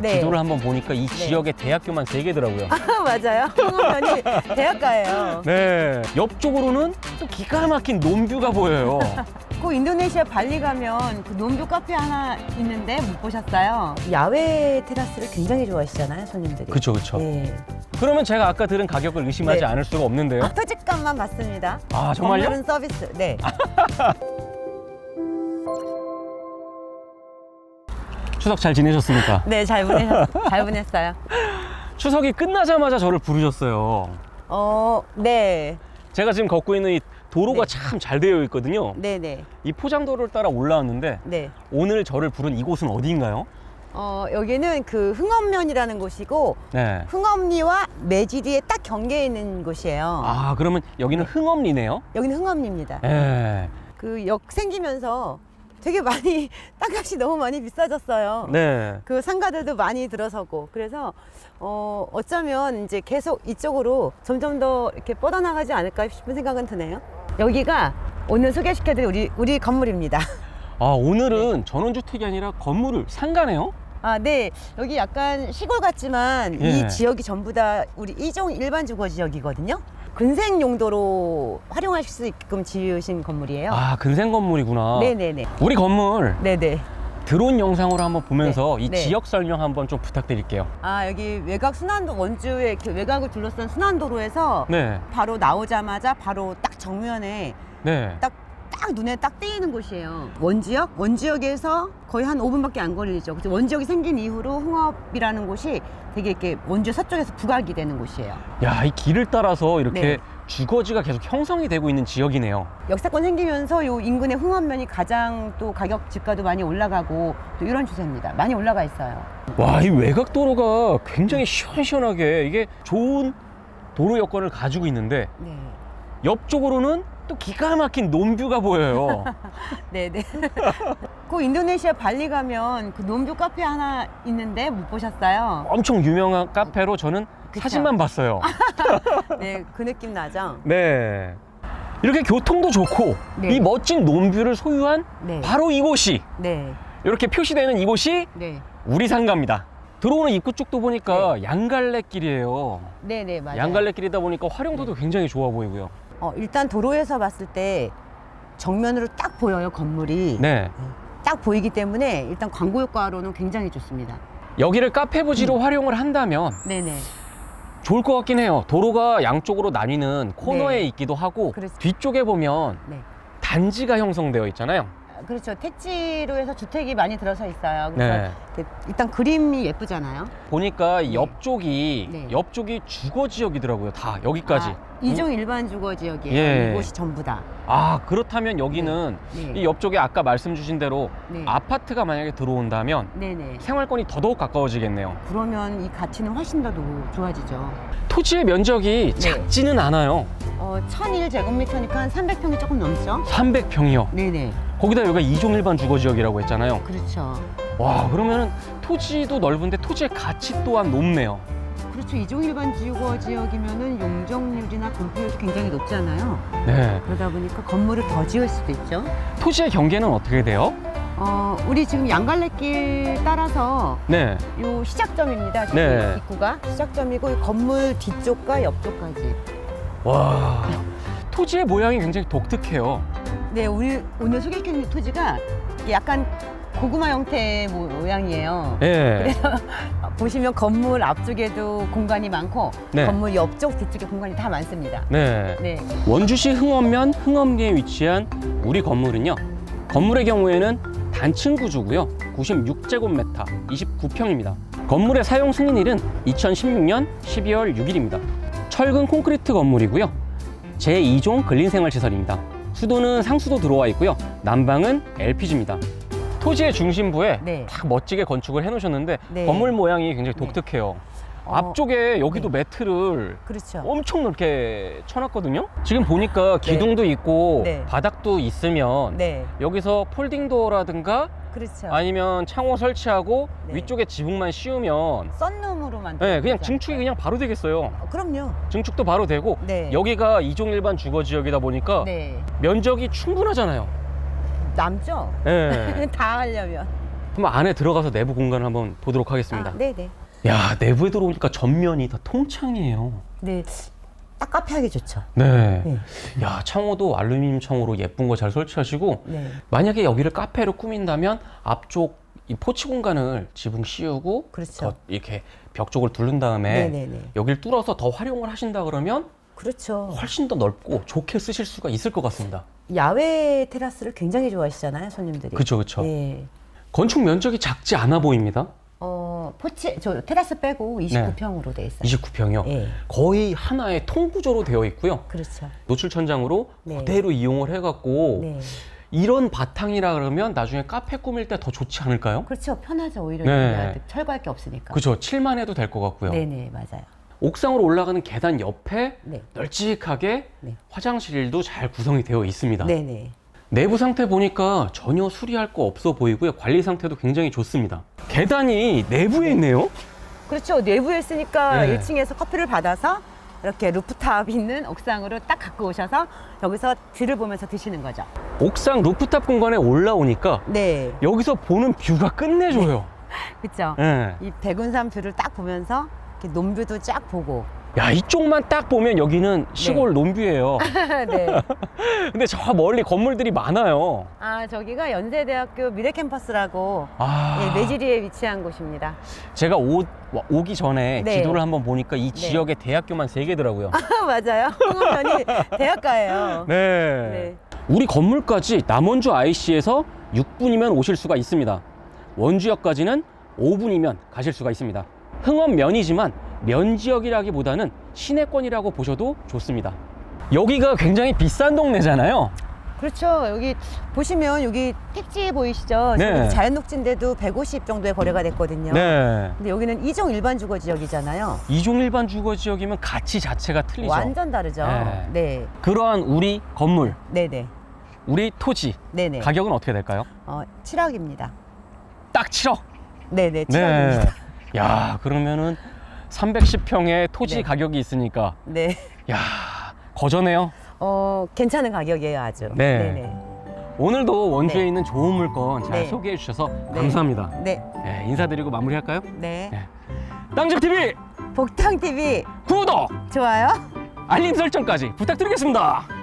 네. 지도를 한번 보니까 이 지역에 대학교만 세 개더라고요. 맞아요. 흥원면이 대학가예요. 네. 옆쪽으로는 또 기가 막힌 논뷰가 보여요. 그 인도네시아 발리 가면 그 논뷰 카페 하나 있는데 못 보셨어요? 야외 테라스를 굉장히 좋아하시잖아요, 손님들이. 그쵸, 그쵸. 예. 그러면 제가 아까 들은 가격을 의심하지 네. 않을 수가 없는데요. 아, 표지값만 받습니다. 아, 정말요? 건물은 서비스. 네. 추석 잘 지내셨습니까? 네, 잘 보내셨, 잘 보냈어요. 추석이 끝나자마자 저를 부르셨어요. 어, 네. 제가 지금 걷고 있는 이 도로가 네. 참 잘 되어 있거든요. 네, 네. 이 포장도로를 따라 올라왔는데 네. 오늘 저를 부른 이곳은 어디인가요? 어, 여기는 그 흥엄면이라는 곳이고 네. 흥엄리와 매지리에 딱 경계에 있는 곳이에요. 아, 그러면 여기는 흥엄리네요. 여기는 흥엄리입니다. 네. 그역 생기면서 되게 많이 땅값이 너무 많이 비싸졌어요. 네. 그 상가들도 많이 들어서고 그래서 어 어쩌면 이제 계속 이쪽으로 점점 더 이렇게 뻗어나가지 않을까 싶은 생각은 드네요. 여기가 오늘 소개시켜드릴 우리 우리 건물입니다. 아, 오늘은 전원주택이 아니라 건물을 상가네요? 아, 네. 여기 약간 시골 같지만 예. 이 지역이 전부 다 우리 이종 일반 주거 지역이거든요. 근생 용도로 활용하실 수 있게끔 지으신 건물이에요. 아, 근생 건물이구나. 네네네. 우리 건물 네네. 드론 영상으로 한번 보면서 네. 이 네. 지역 설명 한번 좀 부탁드릴게요. 아, 여기 외곽 순환도 원주의 그 외곽을 둘러싼 순환도로에서 네. 바로 나오자마자 바로 딱 정면에 네. 딱, 딱 눈에 딱 띄이는 곳이에요. 원지역? 원지역에서 거의 한 5분밖에 안 걸리죠. 그래서 원지역이 생긴 이후로 흥업이라는 곳이 되게 이렇게 원주 서쪽에서 부각이 되는 곳이에요. 야, 이 길을 따라서 이렇게 네. 주거지가 계속 형성이 되고 있는 지역이네요. 역사권 생기면서 요 인근의 흥업면이 가장 또 가격 집가도 많이 올라가고 또 이런 추세입니다. 많이 올라가 있어요. 와, 이 외곽 도로가 굉장히 시원시원하게 이게 좋은 도로 여건을 가지고 있는데 네. 옆쪽으로는 또 기가 막힌 논뷰가 보여요. 네네. 그 인도네시아 발리 가면 그 논뷰 카페 하나 있는데 못 보셨어요? 엄청 유명한 카페로 저는 그쵸. 사진만 봤어요. 네, 그 느낌 나죠? 네. 이렇게 교통도 좋고 네. 이 멋진 논뷰를 소유한 네. 바로 이곳이 네. 이렇게 표시되는 이곳이 네. 우리 상가입니다. 들어오는 입구 쪽도 보니까 양갈래길이에요. 네네, 맞아요. 양갈래길이다 보니까 활용도도 굉장히 좋아 보이고요. 어, 일단 도로에서 봤을 때 정면으로 딱 보여요, 건물이. 네. 딱 보이기 때문에 일단 광고 효과로는 굉장히 좋습니다. 여기를 카페 부지로 음. 활용을 한다면 네네. 좋을 것 같긴 해요. 도로가 양쪽으로 나뉘는 코너에 네. 있기도 하고 그래서- 뒤쪽에 보면 네. 단지가 형성되어 있잖아요. 아, 그렇죠. 택지로 해서 주택이 많이 들어서 있어요. 그래서 네. 이렇게 일단 그림이 예쁘잖아요. 보니까 네. 옆쪽이 네. 옆쪽이 주거 지역이더라고요. 다 여기까지. 아, 이종 일반 주거 지역이에요. 예. 이곳이 전부 다. 아 그렇다면 여기는 네. 이 옆쪽에 아까 말씀 주신 대로 네. 아파트가 만약에 들어온다면 네네. 생활권이 더더욱 가까워지겠네요. 그러면 이 가치는 훨씬 더 노- 좋아지죠. 토지의 면적이 네. 작지는 않아요. 어, 1001제곱미터니까 한 300평이 조금 넘죠? 300평이요. 네네. 거기다 여기가 이종 일반 주거 지역이라고 했잖아요. 그렇죠. 와 그러면은 토지도 넓은데 토지의 가치 또한 높네요. 그렇죠. 이종 일반 주거 지역이면은 용적률이나 건폐율도 굉장히 높잖아요. 네. 그러다 보니까 건물을 더 지을 수도 있죠. 토지의 경계는 어떻게 돼요? 어, 우리 지금 양갈래길 따라서 네. 요 시작점입니다. 지금 네. 입구가 시작점이고 이 건물 뒤쪽과 옆쪽까지. 와 토지의 모양이 굉장히 독특해요. 네, 우리 오늘 소개해드린 토지가 이게 약간 고구마 형태의 모- 모양이에요. 예. 보시면 건물 앞쪽에도 공간이 많고 네. 건물 옆쪽 뒤쪽에 공간이 다 많습니다. 네. 네, 원주시 흥엄면 흥엄리에 위치한 우리 건물은요. 건물의 경우에는 단층 구조고요. 96제곱미터, 29평입니다. 건물의 사용 승인일은 2016년 12월 6일입니다. 철근 콘크리트 건물이고요. 제2종 근린생활시설입니다. 수도는 상수도 들어와 있고요. 난방은 LPG입니다. 토지의 중심부에 네. 딱 멋지게 건축을 해놓으셨는데 네. 건물 모양이 굉장히 네. 독특해요. 어, 앞쪽에 여기도 네. 매트를 그렇죠. 엄청 넓게 쳐놨거든요. 지금 보니까 기둥도 있고 네. 바닥도 있으면 네, 여기서 폴딩 도어라든가 그렇죠. 아니면 창호 설치하고 네. 위쪽에 지붕만 씌우면 썬룸으로 만든. 네, 그냥 증축이 그냥 바로 되겠어요. 어, 그럼요. 증축도 바로 되고 네. 여기가 이종 일반 주거 지역이다 보니까 네, 면적이 충분하잖아요. 남죠. 네. 다 하려면. 한번 안에 들어가서 내부 공간을 한번 보도록 하겠습니다. 아, 네네. 야 내부에 들어오니까 전면이 다 통창이에요. 네. 딱 카페하기 좋죠. 네. 네. 야 창호도 알루미늄 창호로 예쁜 거 잘 설치하시고 네. 만약에 여기를 카페로 꾸민다면 앞쪽 이 포치 공간을 지붕 씌우고 그렇죠. 더 이렇게 벽 쪽을 두른 다음에 네네네. 여기를 뚫어서 더 활용을 하신다 그러면 그렇죠. 훨씬 더 넓고 좋게 쓰실 수가 있을 것 같습니다. 야외 테라스를 굉장히 좋아하시잖아요, 손님들이. 그렇죠, 그렇죠. 네. 건축 면적이 작지 않아 보입니다. 어, 포치, 저 테라스 빼고 29평으로 돼 있어요. 29평이요. 예. 거의 하나의 통구조로 되어 있고요. 그렇죠. 노출 천장으로 네. 그대로 이용을 해갖고 네. 이런 바탕이라 그러면 나중에 카페 꾸밀 때 더 좋지 않을까요? 그렇죠. 편하죠. 오히려 네. 네. 철거할 게 없으니까. 그죠. 칠만 해도 될 것 같고요. 네네, 맞아요. 옥상으로 올라가는 계단 옆에 네. 널찍하게 네. 화장실도 잘 구성이 되어 있습니다. 네네. 내부 상태 보니까 전혀 수리할 거 없어 보이고요. 관리 상태도 굉장히 좋습니다. 계단이 내부에 있네요. 그렇죠. 내부에 있으니까 네. 1층에서 커피를 받아서 이렇게 루프탑 있는 옥상으로 딱 갖고 오셔서 여기서 뷰를 보면서 드시는 거죠. 옥상 루프탑 공간에 올라오니까 네. 여기서 보는 뷰가 끝내줘요. 그렇죠. 예. 이 백운산 뷰를 딱 보면서 이렇게 논뷰도 쫙 보고. 야 이쪽만 딱 보면 여기는 시골 논뷰예요. 네. 근데 저 멀리 건물들이 많아요. 아, 저기가 연세대학교 미래 캠퍼스라고 아, 예, 매지리에 위치한 곳입니다. 제가 오, 오기 전에 네. 지도를 한번 보니까 이 지역에 대학교만 세 개더라고요. 맞아요. 홍원면이 대학가예요. 네. 네. 우리 건물까지 남원주 IC에서 6분이면 오실 수가 있습니다. 원주역까지는 5분이면 가실 수가 있습니다. 흥원면이지만 면지역이라기보다는 시내권이라고 보셔도 좋습니다. 여기가 굉장히 비싼 동네잖아요. 그렇죠. 여기 보시면 여기 택지 보이시죠? 네. 지금 자연 녹지인데도 150 정도의 거래가 됐거든요. 네. 근데 여기는 이종 일반 주거 지역이잖아요. 이종 일반 주거 지역이면 가치 자체가 틀리죠. 완전 다르죠. 네. 네. 그러한 우리 건물, 네네. 우리 토지 네네. 가격은 어떻게 될까요? 어, 7억입니다. 딱 7억. 네네. 7억입니다. 야, 그러면은 310평의 토지 네. 가격이 있으니까 네. 야, 거저네요. 어, 괜찮은 가격이에요, 아주. 네. 네네. 오늘도 원주에 네. 있는 좋은 물건 잘 네. 소개해 주셔서 네. 감사합니다. 네. 네, 인사드리고 마무리할까요? 네. 네. 땅집 TV 복탕TV 구독, 좋아요? 알림 설정까지 부탁드리겠습니다.